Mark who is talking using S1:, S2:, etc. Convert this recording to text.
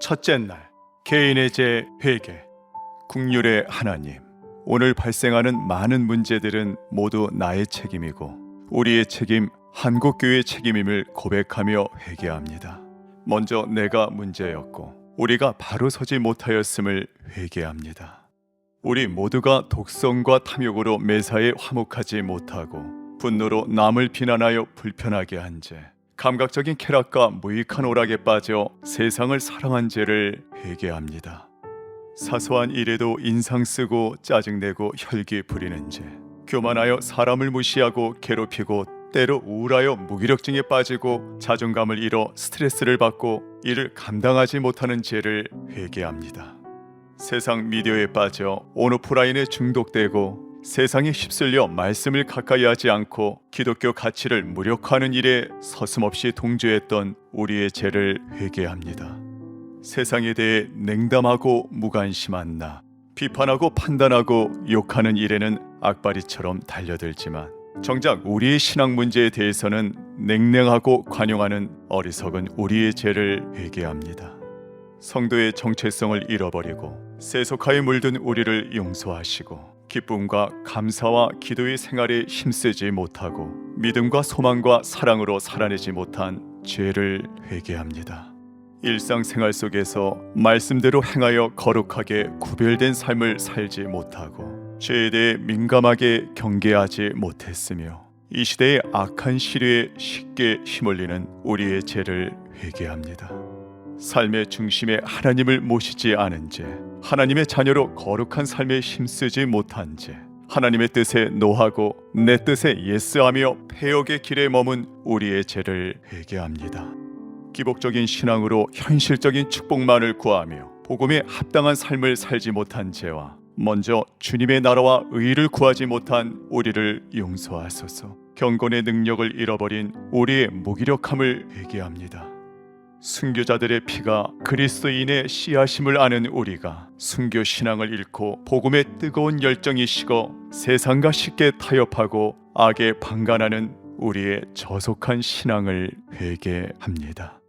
S1: 첫째 날 개인의 죄 회개 국률의 하나님 오늘 발생하는 많은 문제들은 모두 나의 책임이고 우리의 책임 한국 교회의 책임임을 고백하며 회개합니다. 먼저 내가 문제였고 우리가 바로 서지 못하였음을 회개합니다. 우리 모두가 독성과 탐욕으로 매사에 화목하지 못하고 분노로 남을 비난하여 불편하게 한 죄, 감각적인 쾌락과 무익한 오락에 빠져 세상을 사랑한 죄를 회개합니다. 사소한 일에도 인상 쓰고 짜증내고 혈기 부리는 죄, 교만하여 사람을 무시하고 괴롭히고 때로 우울하여 무기력증에 빠지고 자존감을 잃어 스트레스를 받고 이를 감당하지 못하는 죄를 회개합니다. 세상 미디어에 빠져 온오프라인에 중독되고 세상에 휩쓸려 말씀을 가까이 하지 않고 기독교 가치를 무력화하는 일에 서슴없이 동조했던 우리의 죄를 회개합니다. 세상에 대해 냉담하고 무관심한 나, 비판하고 판단하고 욕하는 일에는 악바리처럼 달려들지만 정작 우리의 신앙 문제에 대해서는 냉랭하고 관용하는 어리석은 우리의 죄를 회개합니다. 성도의 정체성을 잃어버리고 세속화에 물든 우리를 용서하시고 기쁨과 감사와 기도의 생활에 힘쓰지 못하고 믿음과 소망과 사랑으로 살아내지 못한 죄를 회개합니다. 일상생활 속에서 말씀대로 행하여 거룩하게 구별된 삶을 살지 못하고 죄에 대해 민감하게 경계하지 못했으며 이 시대의 악한 시류에 쉽게 휘몰리는 우리의 죄를 회개합니다. 삶의 중심에 하나님을 모시지 않은 죄, 하나님의 자녀로 거룩한 삶에 힘쓰지 못한 죄, 하나님의 뜻에 노하고 내 뜻에 예스하며 폐역의 길에 머문 우리의 죄를 회개합니다. 기복적인 신앙으로 현실적인 축복만을 구하며 복음에 합당한 삶을 살지 못한 죄와 먼저 주님의 나라와 의를 구하지 못한 우리를 용서하소서. 경건의 능력을 잃어버린 우리의 무기력함을 회개합니다. 순교자들의 피가 그리스도인의 씨앗임을 아는 우리가 순교 신앙을 잃고 복음의 뜨거운 열정이 식어 세상과 쉽게 타협하고 악에 방관하는 우리의 저속한 신앙을 회개합니다.